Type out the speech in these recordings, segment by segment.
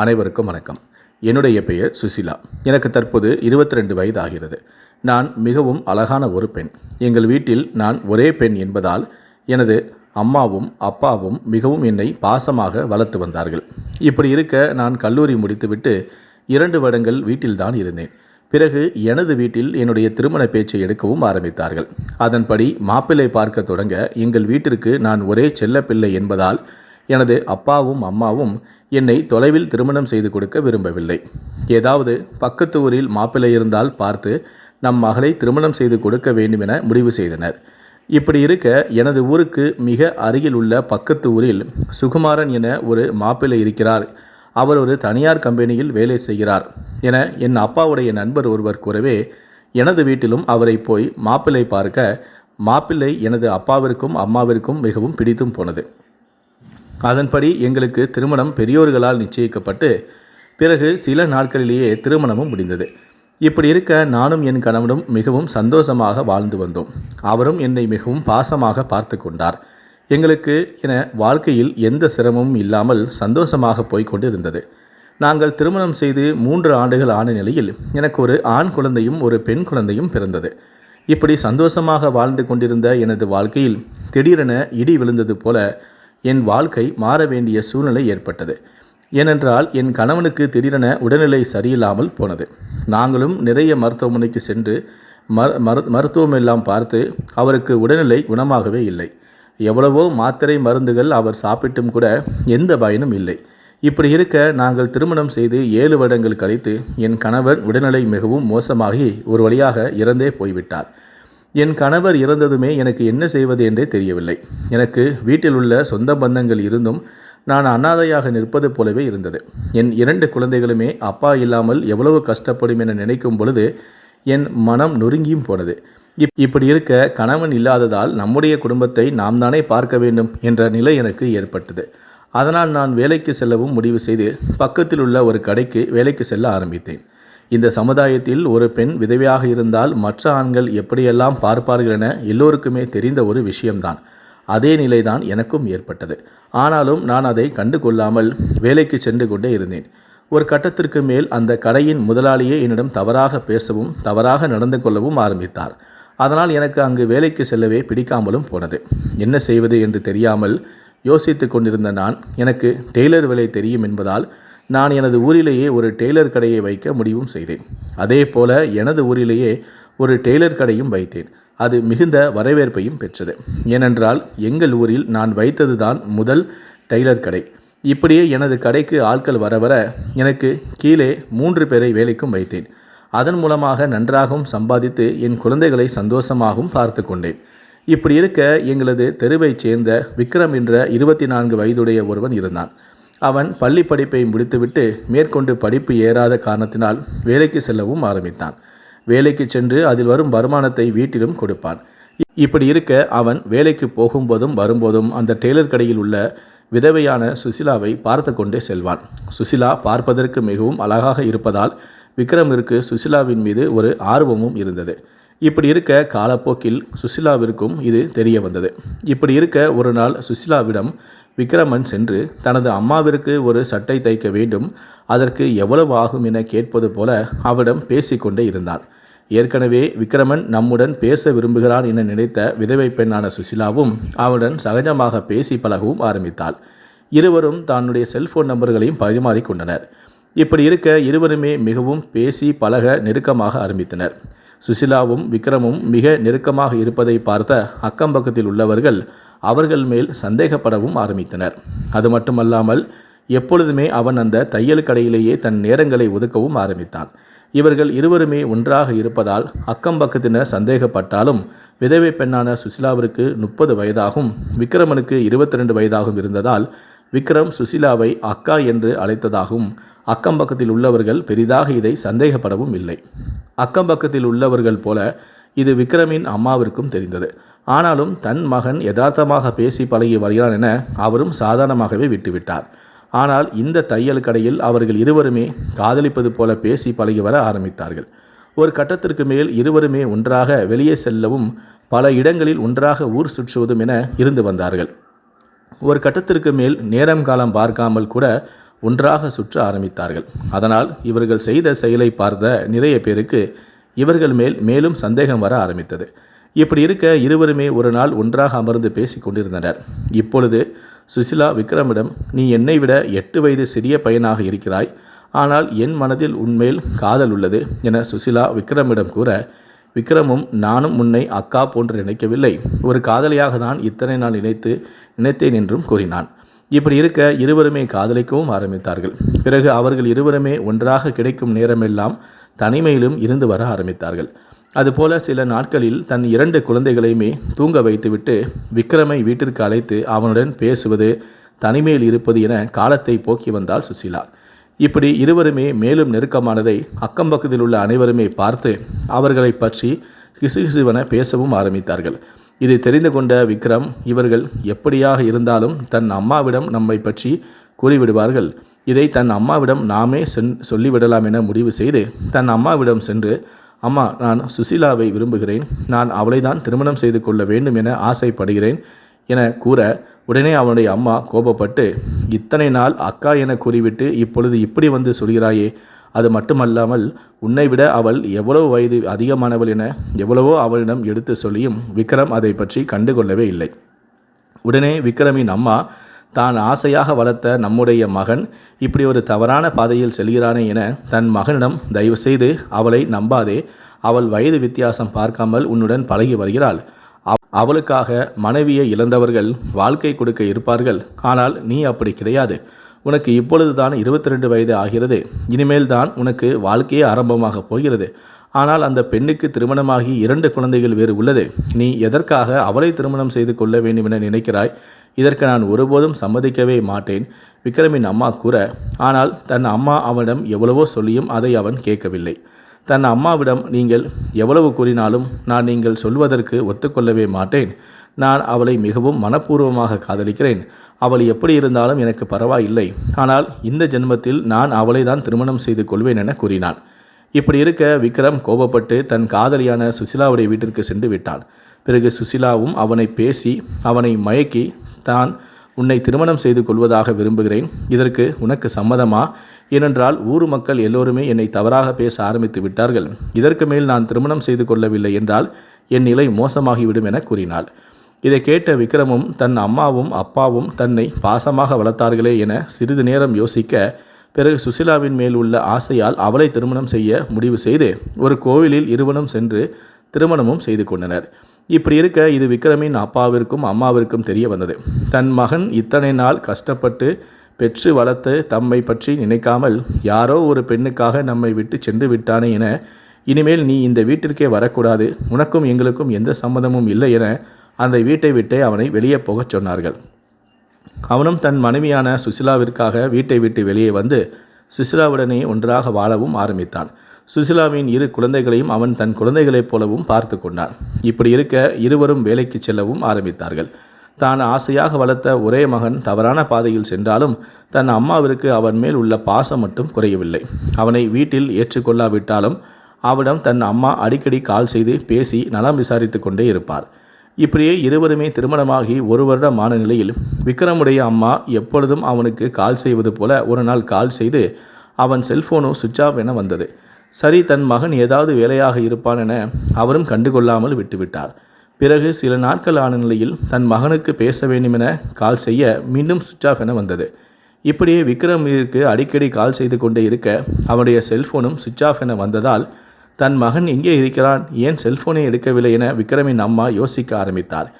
அனைவருக்கும் வணக்கம். என்னுடைய பெயர் சுசிலா. எனக்கு தற்போது 22 ரெண்டு வயது ஆகிறது நான் மிகவும் அழகான ஒரு பெண். எங்கள் வீட்டில் நான் ஒரே பெண் என்பதால் எனது அம்மாவும் அப்பாவும் மிகவும் என்னை பாசமாக வளர்த்து வந்தார்கள். இப்படி இருக்க நான் கல்லூரி முடித்துவிட்டு இரண்டு வருடங்கள் வீட்டில்தான் இருந்தேன். பிறகு எனது வீட்டில் என்னுடைய திருமண பேச்சை எடுக்கவும் ஆரம்பித்தார்கள். அதன்படி மாப்பிள்ளை பார்க்க தொடங்க எங்கள் வீட்டிற்கு நான் ஒரே செல்லப்பிள்ளை என்பதால் எனது அப்பாவும் அம்மாவும் என்னை தொலைவில் திருமணம் செய்து கொடுக்க விரும்பவில்லை. ஏதாவது பக்கத்து ஊரில் மாப்பிள்ளை இருந்தால் பார்த்து நம் மகளை திருமணம் செய்து கொடுக்க வேண்டும் என முடிவு செய்தனர். இப்படி இருக்க எனது ஊருக்கு மிக அருகில் உள்ள பக்கத்து ஊரில் சுகுமாரன் என ஒரு மாப்பிள்ளை இருக்கிறார். அவர் ஒரு தனியார் கம்பெனியில் வேலை செய்கிறார் என என் அப்பாவுடைய நண்பர் ஒருவர் கூறவே எனது வீட்டிலும் அவரை போய் மாப்பிள்ளை பார்க்க மாப்பிள்ளை எனது அப்பாவிற்கும் அம்மாவிற்கும் மிகவும் பிடித்தும் போனது. அதன்படி எங்களுக்கு திருமணம் பெரியோர்களால் நிச்சயிக்கப்பட்டு பிறகு சில நாட்களிலேயே திருமணமும் முடிந்தது. இப்படி இருக்க நானும் என் கணவனும் மிகவும் சந்தோஷமாக வாழ்ந்து வந்தோம். அவரும் என்னை மிகவும் பாசமாக பார்த்து கொண்டார். எங்களுக்கு என வாழ்க்கையில் எந்த சிரமமும் இல்லாமல் சந்தோஷமாக போய்கொண்டு இருந்தது நாங்கள் திருமணம் செய்து மூன்று ஆண்டுகள் ஆன நிலையில் எனக்கு ஒரு ஆண் குழந்தையும் ஒரு பெண் குழந்தையும் பிறந்தது. இப்படி சந்தோஷமாக வாழ்ந்து கொண்டிருந்த எனது வாழ்க்கையில் திடீரென இடி விழுந்தது போல என் வாழ்க்கை மாற வேண்டிய சூழ்நிலை ஏற்பட்டது. ஏனென்றால் என் கணவனுக்கு திடீரென உடல்நிலை சரியில்லாமல் போனது. நாங்களும் நிறைய மருத்துவமனைக்கு சென்று மரு மரு மருத்துவம் எல்லாம் பார்த்து அவருக்கு உடல்நிலை குணமாகவே இல்லை. எவ்வளவோ மாத்திரை மருந்துகள் அவர் சாப்பிட்டும் கூட எந்த பயனும் இல்லை. இப்படி இருக்க நாங்கள் திருமணம் செய்து ஏழு வருடங்கள் கழித்து என் கணவர் உடல்நிலை மிகவும் மோசமாகி ஒரு வழியாக இறந்தே போய்விட்டார். என் கணவர் இறந்ததுமே எனக்கு என்ன செய்வது என்றே தெரியவில்லை. எனக்கு வீட்டில் உள்ள சொந்த பந்தங்கள் இருந்தும் நான் அனாதையாக நிற்பது போலவே இருந்தது. என் இரண்டு குழந்தைகளுமே அப்பா இல்லாமல் எவ்வளவு கஷ்டப்படும் என நினைக்கும் பொழுது என் மனம் நொறுங்கியும் போனது. இப் இப்படி இருக்க கணவன் இல்லாததால் நம்முடைய குடும்பத்தை நாம் தானே பார்க்க வேண்டும் என்ற நிலை எனக்கு ஏற்பட்டது. அதனால் நான் வேலைக்கு செல்லவும் முடிவு செய்து பக்கத்தில் உள்ள ஒரு கடைக்கு வேலைக்கு செல்ல ஆரம்பித்தேன். இந்த சமுதாயத்தில் ஒரு பெண் விதவையாக இருந்தால் மற்ற ஆண்கள் எப்படியெல்லாம் பார்ப்பார்கள் என எல்லோருக்குமே தெரிந்த ஒரு விஷயம்தான். அதே நிலைதான் எனக்கும் ஏற்பட்டது. ஆனாலும் நான் அதை கண்டு கொள்ளாமல் வேலைக்கு சென்று கொண்டே இருந்தேன். ஒரு கட்டத்திற்கு மேல் அந்த கடையின் முதலாளியே என்னிடம் தவறாக பேசவும் தவறாக நடந்து கொள்ளவும் ஆரம்பித்தார். அதனால் எனக்கு அங்கு வேலைக்கு செல்லவே பிடிக்காமலும் போனது. என்ன செய்வது என்று தெரியாமல் யோசித்து கொண்டிருந்த நான் எனக்கு டெய்லர் வேலை தெரியும் என்பதால் நான் எனது ஊரிலேயே ஒரு டெய்லர் கடையை வைக்க முடிவும் செய்தேன். அதே போல எனது ஊரிலேயே ஒரு டெய்லர் கடையும் வைத்தேன். அது மிகுந்த வரவேற்பையும் பெற்றது. ஏனென்றால் எங்கள் ஊரில் நான் வைத்ததுதான் முதல் டெய்லர் கடை. இப்படியே எனது கடைக்கு ஆட்கள் வர வர எனக்கு கீழே மூன்று பேரை வேலைக்கும் வைத்தேன். அதன் மூலமாக நன்றாகவும் சம்பாதித்து என் குழந்தைகளை சந்தோஷமாகவும் பார்த்து கொண்டேன். இப்படி இருக்க எங்களது தெருவைச் சேர்ந்த விக்ரம் என்ற இருபத்தி நான்கு வயதுடைய ஒருவன் இருந்தான். அவன் பள்ளி படிப்பை முடித்துவிட்டு மேற்கொண்டு படிப்பு ஏறாத காரணத்தினால் வேலைக்கு செல்லவும் ஆரம்பித்தான். வேலைக்கு சென்று அதில் வரும் வருமானத்தை வீட்டிலும் கொடுப்பான். இப்படி இருக்க அவன் வேலைக்கு போகும்போதும் வரும்போதும் அந்த டெய்லர் கடையில் உள்ள விதவையான சுசிலாவை பார்த்து கொண்டே செல்வான். சுசிலா பார்ப்பதற்கு மிகவும் அழகாக இருப்பதால் விக்ரமிற்கு சுசிலாவின் மீது ஒரு ஆர்வமும் இருந்தது. இப்படி இருக்க காலப்போக்கில் சுசிலாவிற்கும் இது தெரிய வந்தது. இப்படி இருக்க ஒரு நாள் சுசிலாவிடம் விக்ரமன் சென்று தனது அம்மாவிற்கு ஒரு சட்டை தைக்க வேண்டும் அதற்கு எவ்வளவு ஆகும் என கேட்பது போல அவரிடம் பேசிக்கொண்டே இருந்தான். ஏற்கனவே விக்ரமன் நம்முடன் பேச விரும்புகிறான் என நினைத்த விதவை பெண்ணான சுசிலாவும் அவனுடன் சகஜமாக பேசி பழகவும் ஆரம்பித்தாள். இருவரும் தன்னுடைய செல்போன் நம்பர்களையும் பரிமாறிக்கொண்டனர் இப்படி இருக்க இருவருமே மிகவும் பேசி பழக நெருக்கமாக ஆரம்பித்தனர். சுசிலாவும் விக்ரமும் மிக நெருக்கமாக இருப்பதை பார்த்த அக்கம் பக்கத்தில் உள்ளவர்கள் அவர்கள் மேல் சந்தேகப்படவும் ஆரம்பித்தனர். அது மட்டுமல்லாமல் எப்பொழுதுமே அவன் அந்த தையல் கடையிலேயே தன் நேரங்களை ஒதுக்கவும் ஆரம்பித்தான். இவர்கள் இருவருமே ஒன்றாக இருப்பதால் அக்கம் பக்கத்தினர் சந்தேகப்பட்டாலும் விதவை பெண்ணான சுசிலாவிற்கு முப்பது வயதாகும் விக்ரமனுக்கு இருபத்தி ரெண்டு வயதாகவும் இருந்ததால் விக்ரம் சுசிலாவை அக்கா என்று அழைத்ததாகவும் அக்கம் பக்கத்தில் உள்ளவர்கள் பெரிதாக இதை சந்தேகப்படவும் இல்லை. அக்கம் பக்கத்தில் உள்ளவர்கள் போல இது விக்ரமின் அம்மாவிற்கும் தெரிந்தது. ஆனாலும் தன் மகன் யதார்த்தமாக பேசி பழகி வருகிறான் என அவரும் சாதாரணமாகவே விட்டுவிட்டார். ஆனால் இந்த தையல் கடையில் அவர்கள் இருவருமே காதலிப்பது போல பேசி பழகி வர ஆரம்பித்தார்கள். ஒரு கட்டத்திற்கு மேல் இருவருமே ஒன்றாக வெளியே செல்லவும் பல இடங்களில் ஒன்றாக ஊர் சுற்றுவதும் என இருந்து வந்தார்கள். ஒரு கட்டத்திற்கு மேல் நேரம் காலம் பார்க்காமல் கூட ஒன்றாக சுற்ற ஆரம்பித்தார்கள். அதனால் இவர்கள் செய்த செயலை பார்த்த நிறைய பேருக்கு இவர்கள் மேல் மேலும் சந்தேகம் வர ஆரம்பித்தது. இப்படி இருக்க இருவருமே ஒரு நாள் ஒன்றாக அமர்ந்து பேசிக் கொண்டிருந்தனர். இப்பொழுது சுசிலா விக்ரமிடம் நீ என்னை விட எட்டு வயது சிறிய பையனாக இருக்கிறாய். ஆனால் என் மனதில் உன்மேல் காதல் உள்ளது என சுசிலா விக்ரமிடம் கூற விக்ரமும் நானும் உன்னை அக்கா போன்று நினைக்கவில்லை. ஒரு காதலியாக தான் இத்தனை நாள் நினைத்து நினைத்தேன் என்றும் கூறினான். இப்படி இருக்க இருவருமே காதலிக்கவும் ஆரம்பித்தார்கள். பிறகு அவர்கள் இருவருமே ஒன்றாக கிடைக்கும் நேரமெல்லாம் தனிமையிலும் இருந்து வர ஆரம்பித்தார்கள். அதுபோல சில நாட்களில் தன் இரண்டு குழந்தைகளையுமே தூங்க வைத்துவிட்டு விக்ரமை வீட்டிற்கு அழைத்து அவனுடன் பேசுவது தனிமையில் இருப்பது என காலத்தை போக்கி வந்தாள் சுசீலா. இப்படி இருவருமே மேலும் நெருக்கமானதை அக்கம்பக்கத்தில் உள்ள அனைவருமே பார்த்து அவர்களை பற்றி கிசுகிசுவென பேசவும் ஆரம்பித்தார்கள். இதை தெரிந்து கொண்ட விக்ரம் இவர்கள் எப்படியாக இருந்தாலும் தன் அம்மாவிடம் நம்மை பற்றி கூறிவிடுவார்கள். இதை தன் அம்மாவிடம் நாமே சென் சொல்லிவிடலாம் என முடிவு செய்து தன் அம்மாவிடம் சென்று அம்மா நான் சுசீலாவை விரும்புகிறேன். நான் அவளை தான் திருமணம் செய்து கொள்ள வேண்டும் என ஆசைப்படுகிறேன் என கூற உடனே அவனுடைய அம்மா கோபப்பட்டு இத்தனை நாள் அக்கா என கூறிவிட்டு இப்பொழுது இப்படி வந்து சொல்கிறாயே அது மட்டுமல்லாமல் உன்னை விட அவள் எவ்வளவு வயது அதிகமானவள் என எவ்வளவோ அவளிடம் எடுத்து சொல்லியும் விக்ரம் அதை பற்றி கண்டுகொள்ளவே இல்லை. உடனே விக்ரமின் அம்மா தான் ஆசையாக வளர்த்த நம்முடைய மகன் இப்படி ஒரு தவறான பாதையில் செல்கிறானே என தன் மகனிடம் தயவு செய்து அவளை நம்பாதே. அவள் வயது வித்தியாசம் பார்க்காமல் உன்னுடன் பழகி வருகிறாள். அவளுக்காக மனைவியை இழந்தவர்கள் வாழ்க்கை கொடுக்க இருப்பார்கள். ஆனால் நீ அப்படி கிடையாது. உனக்கு இப்பொழுது தான் இருபத்தி ரெண்டு வயது ஆகிறது. இனிமேல் தான் உனக்கு வாழ்க்கையே ஆரம்பமாக போகிறது. ஆனால் அந்த பெண்ணுக்கு திருமணமாகி இரண்டு குழந்தைகள் வேறு உள்ளது. நீ எதற்காக அவளை திருமணம் செய்து கொள்ள வேண்டும் என நினைக்கிறாய்? இதற்கு நான் ஒருபோதும் சம்மதிக்கவே மாட்டேன் விக்ரமின் அம்மா கூற ஆனால் தன் அம்மா அவனிடம் எவ்வளவோ சொல்லியும் அதை அவன் கேட்கவில்லை. தன் அம்மாவிடம் நீங்கள் எவ்வளவு கூறினாலும் நான் நீங்கள் சொல்வதற்கு ஒத்துக்கொள்ளவே மாட்டேன். நான் அவளை மிகவும் மனப்பூர்வமாக காதலிக்கிறேன். அவள் எப்படி இருந்தாலும் எனக்கு பரவாயில்லை. ஆனால் இந்த ஜென்மத்தில் நான் அவளை தான் திருமணம் செய்து கொள்வேன் என கூறினான். இப்படி இருக்க விக்ரம் கோபப்பட்டு தன் காதலியான சுசிலாவுடைய வீட்டிற்கு சென்று விட்டான். பிறகு சுசிலாவும் அவனை பேசி அவனை மயக்கி தான் உன்னை திருமணம் செய்து கொள்வதாக விரும்புகிறேன். இதற்கு உனக்கு சம்மதமா? ஏனென்றால் ஊர் மக்கள் எல்லோருமே என்னை தவறாக பேச ஆரம்பித்து விட்டார்கள். இதற்கு மேல் நான் திருமணம் செய்து கொள்ளவில்லை என்றால் என் நிலை மோசமாகிவிடும் என கூறினாள். இதை கேட்ட விக்ரமும் தன் அம்மாவும் அப்பாவும் தன்னை பாசமாக வளர்த்தார்களே என சிறிது நேரம் யோசிக்க பிறகு சுசிலாவின் மேல் உள்ள ஆசையால் அவளை திருமணம் செய்ய முடிவு செய்து ஒரு கோவிலில் இருவனும் சென்று திருமணமும் செய்து கொண்டனர். இப்படி இருக்க இது விக்ரமின் அப்பாவிற்கும் அம்மாவிற்கும் தெரிய வந்தது. தன் மகன் இத்தனை நாள் கஷ்டப்பட்டு பெற்று வளர்த்து தம்மை பற்றி நினைக்காமல் யாரோ ஒரு பெண்ணுக்காக நம்மை விட்டு சென்று விட்டானே என இனிமேல் நீ இந்த வீட்டிற்கே வரக்கூடாது. உனக்கும் எங்களுக்கும் எந்த சம்மந்தமும் இல்லை என அந்த வீட்டை விட்டே அவனை வெளியே போகச் சொன்னார்கள். அவனும் தன் மனைவியான சுசிலாவிற்காக வீட்டை விட்டு வெளியே வந்து சுசிலாவுடனே ஒன்றாக வாழவும் ஆரம்பித்தான். சுசிலாவின் இரு குழந்தைகளையும் அவன் தன் குழந்தைகளைப் போலவும் பார்த்து கொண்டான். இப்படி இருக்க இருவரும் வேலைக்கு செல்லவும் ஆரம்பித்தார்கள். தான் ஆசையாக வளர்த்த ஒரே மகன் தவறான பாதையில் சென்றாலும் தன் அம்மாவிற்கு அவன் மேல் உள்ள பாசம் மட்டும் குறையவில்லை. அவனை வீட்டில் ஏற்றுக்கொள்ளாவிட்டாலும் அவனிடம் தன் அம்மா அடிக்கடி கால் செய்து பேசி நலம் விசாரித்து கொண்டே இருப்பார். இப்படியே இருவருமே திருமணமாகி ஒரு வருடம் ஆன நிலையில் விக்ரமுடைய அம்மா எப்பொழுதும் அவனுக்கு கால் செய்வது போல ஒரு நாள் கால் செய்து அவன் செல்போனோ சுவிட்ச் ஆஃப் என வந்தது. சரி தன் மகன் ஏதாவது வேலையாக இருப்பான் என அவரும் கண்டுகொள்ளாமல் விட்டுவிட்டார். பிறகு சில நாட்கள் ஆன நிலையில் தன் மகனுக்கு பேச வேண்டுமென கால் செய்ய மீண்டும் சுவிட்ச் ஆஃப் என வந்தது. இப்படியே விக்ரமிற்கு அடிக்கடி கால் செய்து கொண்டே இருக்க அவனுடைய செல்போனும் சுவிட்ச் ஆஃப் என வந்ததால் தன் மகன் எங்கே இருக்கிறான்? ஏன் செல்போனை எடுக்கவில்லை என விக்ரமின் அம்மா யோசிக்க ஆரம்பித்தார்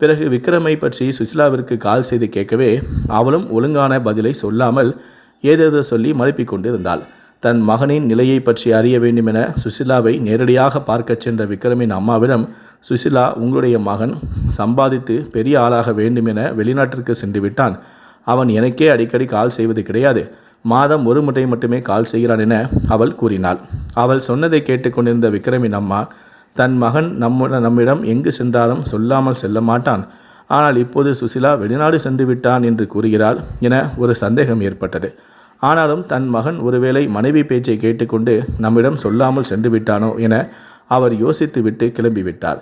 பிறகு விக்ரமை பற்றி சுசிலாவிற்கு கால் செய்து கேட்கவே அவளும் ஒழுங்கான பதிலை சொல்லாமல் ஏதேதோ சொல்லி மழுப்பிக் கொண்டிருந்தாள். தன் மகனின் நிலையை பற்றி அறிய வேண்டுமென சுசிலாவை நேரடியாக பார்க்கச் சென்ற விக்ரமின் அம்மாவிடம் சுசிலா உங்களுடைய மகன் சம்பாதித்து பெரிய ஆளாக வேண்டும் என வெளிநாட்டிற்கு சென்று விட்டான் அவன் எனக்கே அடிக்கடி கால் செய்வது கிடையாது. மாதம் ஒரு முறை மட்டுமே கால் செய்கிறான் என அவள் கூறினாள். அவள் சொன்னதை கேட்டுக்கொண்டிருந்த விக்ரமின் அம்மா தன் மகன் நம்ம நம்மிடம் எங்கு சென்றாலும் சொல்லாமல் செல்ல மாட்டான். ஆனால் இப்போது சுசிலா வெளிநாடு சென்று விட்டான் என்று கூறுகிறாள் என ஒரு சந்தேகம் ஏற்பட்டது. ஆனாலும் தன் மகன் ஒருவேளை மனைவி பேச்சை கேட்டுக்கொண்டு நம்மிடம் சொல்லாமல் சென்று விட்டானோ என அவர் யோசித்துவிட்டு கிளம்பிவிட்டார்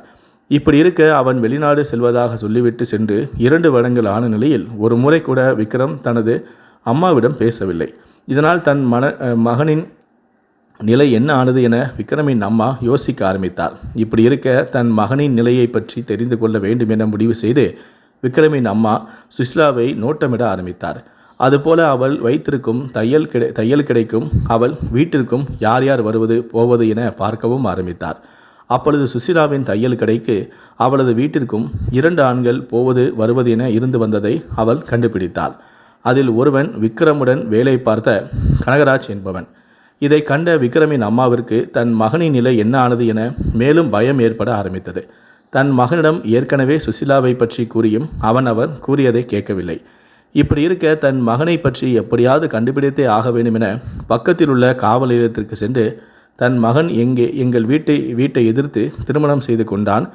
இப்படி இருக்க அவன் வெளிநாடு செல்வதாக சொல்லிவிட்டு சென்று இரண்டு வருடங்கள் ஆன நிலையில் ஒரு முறை கூட விக்ரம் தனது அம்மாவிடம் பேசவில்லை. இதனால் தன் மன மகனின் நிலை என்ன ஆனது என விக்ரமின் அம்மா யோசிக்க ஆரம்பித்தார். இப்படி இருக்க தன் மகனின் நிலையை பற்றி தெரிந்து கொள்ள வேண்டும் என முடிவு செய்து விக்ரமின் அம்மா சுஷ்லாவை நோட்டமிட ஆரம்பித்தார். அதுபோல அவள் வைத்திருக்கும் தையல் கிடை தையல் கிடைக்கும் அவள் வீட்டிற்கும் யார் யார் வருவது போவது என பார்க்கவும் ஆரம்பித்தார். அப்பொழுது சுசிலாவின் தையல் கடைக்கு அவளது வீட்டிற்கும் இரண்டு ஆண்கள் போவது வருவது என இருந்து வந்ததை அவள் கண்டுபிடித்தாள். அதில் ஒருவன் விக்ரமுடன் வேலை பார்த்த கனகராஜ் என்பவன். இதை கண்ட விக்ரமின் அம்மாவிற்கு தன் மகனின் நிலை என்ன ஆனது என மேலும் பயம் ஏற்பட ஆரம்பித்தது. தன் மகனிடம் ஏற்கனவே சுசிலாவை பற்றி கூறியும் அவன் அவர் கூறியதை கேட்கவில்லை. இப்படி இருக்க தன் மகனை பற்றி எப்படியாவது கண்டுபிடித்தே ஆக வேண்டும் என பக்கத்தில் உள்ள காவல் நிலையத்திற்கு சென்று தன் மகன் எங்கே எங்கள் வீட்டை வீட்டை எதிர்த்து திருமணம் செய்து கொண்டான்.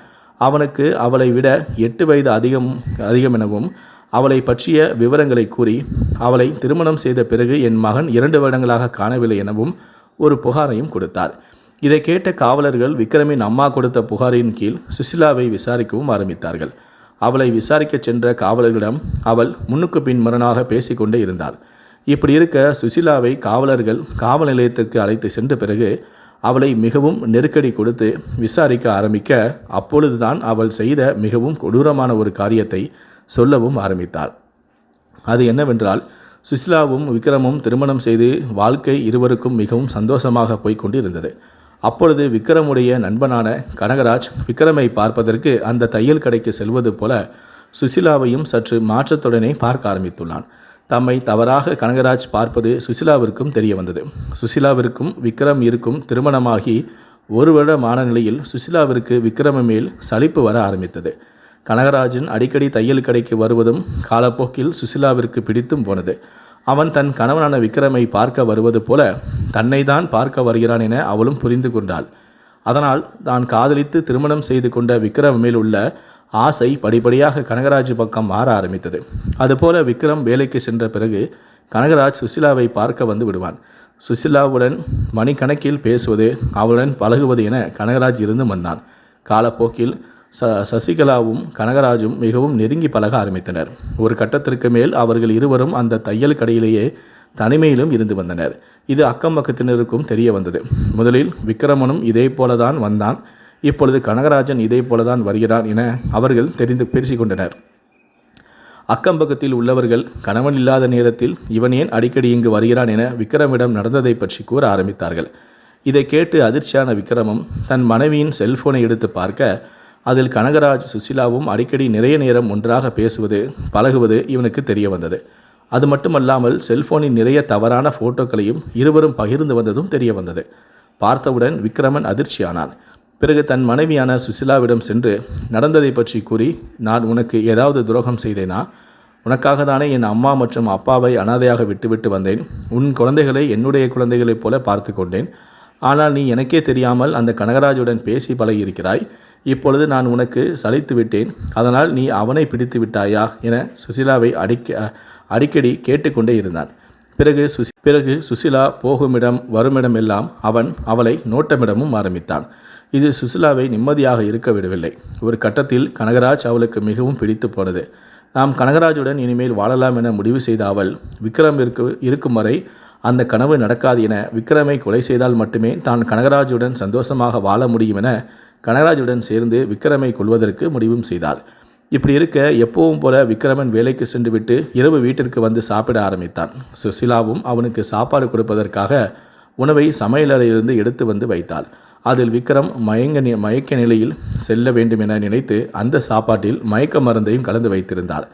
அவனுக்கு அவளை விட எட்டு வயது அதிகம் அதிகம் எனவும் அவளை பற்றிய விவரங்களை கூறி அவளை திருமணம் செய்த பிறகு என் மகன் இரண்டு வருடங்களாக காணவில்லை எனவும் ஒரு புகாரையும் கொடுத்தார். இதை கேட்ட காவலர்கள் விக்ரமின் அம்மா கொடுத்த புகாரின் கீழ் சுசிலாவை விசாரிக்கவும் ஆரம்பித்தார்கள். அவளை விசாரிக்கச் சென்ற காவலர்களிடம் அவள் முன்னுக்கு பின் மரணாக பேசிக்கொண்டே இருந்தாள். இப்படி இருக்க சுசிலாவை காவலர்கள் காவல் நிலையத்திற்கு அழைத்து சென்ற பிறகு அவளை மிகவும் நெருக்கடி கொடுத்து விசாரிக்க ஆரம்பிக்க அப்பொழுதுதான் அவள் செய்த மிகவும் கொடூரமான ஒரு காரியத்தை சொல்லவும் ஆரம்பித்தாள். அது என்னவென்றால் சுஷிலாவும் விக்ரமும் திருமணம் செய்து வாழ்க்கை இருவருக்கும் மிகவும் சந்தோஷமாக போய்க்கொண்டிருந்தது அப்பொழுது விக்ரமுடைய நண்பனான கனகராஜ் விக்ரமை பார்ப்பதற்கு அந்த தையல் கடைக்கு செல்வது போல சுசிலாவையும் சற்று மாற்றத்துடனே பார்க்க ஆரம்பித்துள்ளான். தம்மை தவறாக கனகராஜ் பார்ப்பது சுசிலாவிற்கும் தெரிய வந்தது. சுசிலாவிற்கும் விக்ரம் இருக்கும் திருமணமாகி ஒரு வருடமான நிலையில் சுசிலாவிற்கு விக்ரம மேல் சலிப்பு வர ஆரம்பித்தது. கனகராஜன் அடிக்கடி தையல் கடைக்கு வருவதும் காலப்போக்கில் சுசிலாவிற்கு பிடித்தும் போனது. அவன் தன் கணவனான விக்ரமை பார்க்க வருவது போல தன்னை தான் பார்க்க வருகிறான் என அவளும் புரிந்து கொண்டாள். அதனால் தான் காதலித்து திருமணம் செய்து கொண்ட விக்ரம் மேல் உள்ள ஆசை படிப்படியாக கனகராஜ் பக்கம் மாற ஆரம்பித்தது. அதுபோல விக்ரம் வேலைக்கு சென்ற பிறகு கனகராஜ் சுசிலாவை பார்க்க வந்து விடுவான். சுசிலாவுடன் மணிக்கணக்கில் பேசுவது அவளுடன் பழகுவது என கனகராஜ் இருந்து வந்தான் காலப்போக்கில் ச சசிகலாவும் கனகராஜும் மிகவும் நெருங்கி பழக ஆரம்பித்தனர். ஒரு கட்டத்திற்கு மேல் அவர்கள் இருவரும் அந்த தையல் கடையிலேயே தனிமையிலும் இருந்து வந்தனர். இது அக்கம் பக்கத்தினருக்கும் தெரிய வந்தது. முதலில் விக்ரமனும் இதே போலதான் வந்தான். இப்பொழுது கனகராஜன் இதே போலதான் வருகிறான் என அவர்கள் தெரிந்து பேசிக்கொண்டனர். அக்கம்பக்கத்தில் உள்ளவர்கள் கணவன் இல்லாத நேரத்தில் இவன் ஏன் அடிக்கடி இங்கு வருகிறான் என விக்ரமிடம் நடந்ததை பற்றி கூற ஆரம்பித்தார்கள். இதை கேட்டு அதிர்ச்சியான விக்ரமம் தன் மனைவியின் செல்போனை எடுத்து பார்க்க அதில் கனகராஜ் சுசிலாவும் அடிக்கடி நிறைய நேரம் ஒன்றாக பேசுவது பழகுவது இவனுக்கு தெரிய வந்தது. அது மட்டுமல்லாமல் செல்போனின் நிறைய தவறான போட்டோக்களையும் இருவரும் பகிர்ந்து வந்ததும் தெரிய வந்தது. பார்த்தவுடன் விக்ரமன் அதிர்ச்சியானான். பிறகு தன் மனைவியான சுசிலாவிடம் சென்று நடந்ததை பற்றி கூறி நான் உனக்கு ஏதாவது துரோகம் செய்தேனா? உனக்காக தானே என் அம்மா மற்றும் அப்பாவை அனாதையாக விட்டுவிட்டு வந்தேன். உன் குழந்தைகளை என்னுடைய குழந்தைகளைப் போல பார்த்து கொண்டேன். ஆனால் நீ எனக்கே தெரியாமல் அந்த கனகராஜுடன் பேசி பழகியிருக்கிறாய். இப்பொழுது நான் உனக்கு சலித்து விட்டேன் அதனால் நீ அவனை பிடித்து விட்டாயா? என சுசிலாவை அடிக்க அடிக்கடி கேட்டுக்கொண்டே இருந்தான். பிறகு சுசி பிறகு சுசிலா போகுமிடம் வருமிடமெல்லாம் அவன் அவளை நோட்டமிடமும் ஆரம்பித்தான். இது சுசிலாவை நிம்மதியாக இருக்க விடவில்லை. ஒரு கட்டத்தில் கனகராஜ் அவளுக்கு மிகவும் பிடித்து போனது. நாம் கனகராஜுடன் இனிமேல் வாழலாம் என முடிவு செய்த அவள் விக்ரம் இருக்கு இருக்கும் வரை அந்த கனவு நடக்காது என விக்ரமை கொலை செய்தால் மட்டுமே தான் கனகராஜுடன் சந்தோஷமாக வாழ முடியும் என கனகராஜுடன் சேர்ந்து விக்ரமை கொள்வதற்கு முடிவும் செய்தாள். இப்படி இருக்க எப்பவும் போல விக்ரமன் வேலைக்கு சென்றுவிட்டு இரவு வீட்டிற்கு வந்து சாப்பிட ஆரம்பித்தான். சுசிலாவும் அவனுக்கு சாப்பாடு கொடுப்பதற்காக உணவை சமையலறையிலிருந்து எடுத்து வந்து வைத்தாள். அதில் விக்ரம் மயங்க நி- மயக்க நிலையில் செல்ல வேண்டும் என நினைத்து அந்த சாப்பாட்டில் மயக்க மருந்தையும் கலந்து வைத்திருந்தாள்.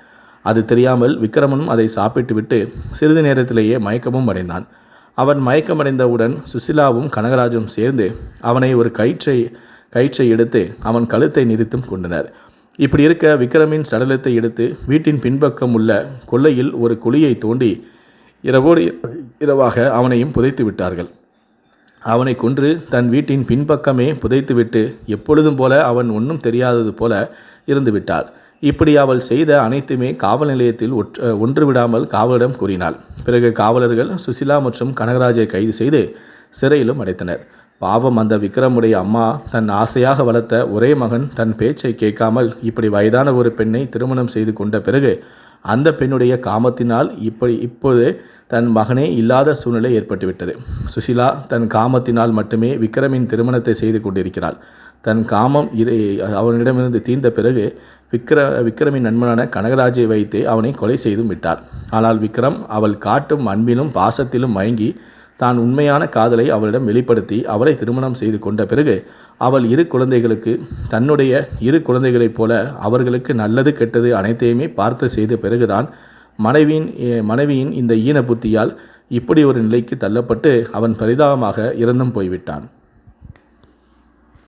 அது தெரியாமல் விக்ரமனும் அதை சாப்பிட்டுவிட்டு சிறிது நேரத்திலேயே மயக்கமும் அடைந்தான். அவன் மயக்கமடைந்தவுடன் சுசிலாவும் கனகராஜும் சேர்ந்து அவனை ஒரு கயிற்றை கயிற்றை எடுத்து அவன் கழுத்தை நிறுத்தும் கொண்டனர். இப்படி இருக்க விக்ரமின் சடலத்தை எடுத்து வீட்டின் பின்பக்கம் உள்ள கொல்லையில் ஒரு குழியை தோண்டி இரவோடு இரவாக அவனையும் புதைத்து விட்டார்கள். அவனை கொன்று தன் வீட்டின் பின்பக்கமே புதைத்துவிட்டு எப்பொழுதும் போல அவன் ஒன்றும் தெரியாதது போல இருந்து விட்டாள். இப்படி அவள் செய்த அனைத்துமே காவல் நிலையத்தில் ஒன்று விடாமல் காவலிடம் கூறினாள். பிறகு காவலர்கள் சுசிலா மற்றும் கனகராஜை கைது செய்து சிறையிலும் அடைத்தனர். பாவம் அந்த விக்ரமுடைய அம்மா தன் ஆசையாக வளர்த்த ஒரே மகன் தன் பேச்சை கேட்காமல் இப்படி வயதான ஒரு பெண்ணை திருமணம் செய்து கொண்ட பிறகு அந்த பெண்ணுடைய காமத்தினால் இப்படி இப்போது தன் மகனே இல்லாத சூழ்நிலை ஏற்பட்டுவிட்டது. சுசிலா தன் காமத்தினால் மட்டுமே விக்ரமின் திருமணத்தை செய்து கொண்டிருக்கிறாள். தன் காமம் இதை அவனிடமிருந்து தீர்ந்த பிறகு விக்ர விக்ரமின் நண்பனான கனகராஜை வைத்து அவனை கொலை செய்தும் விட்டார். ஆனால் விக்ரம் அவள் காட்டும் அன்பிலும் பாசத்திலும் மயங்கி தான் உண்மையான காதலை அவளிடம் வெளிப்படுத்தி அவளை திருமணம் செய்து கொண்ட பிறகு அவள் இரு குழந்தைகளுக்கு தன்னுடைய இரு குழந்தைகளைப் போல அவர்களுக்கு நல்லது கெட்டது அனைத்தையுமே பார்த்து செய்த பிறகுதான் மனைவியின் மனைவியின் இந்த ஈன புத்தியால் இப்படி ஒரு நிலைக்கு தள்ளப்பட்டு அவன் பரிதாபமாக இறந்தும் போய்விட்டான்.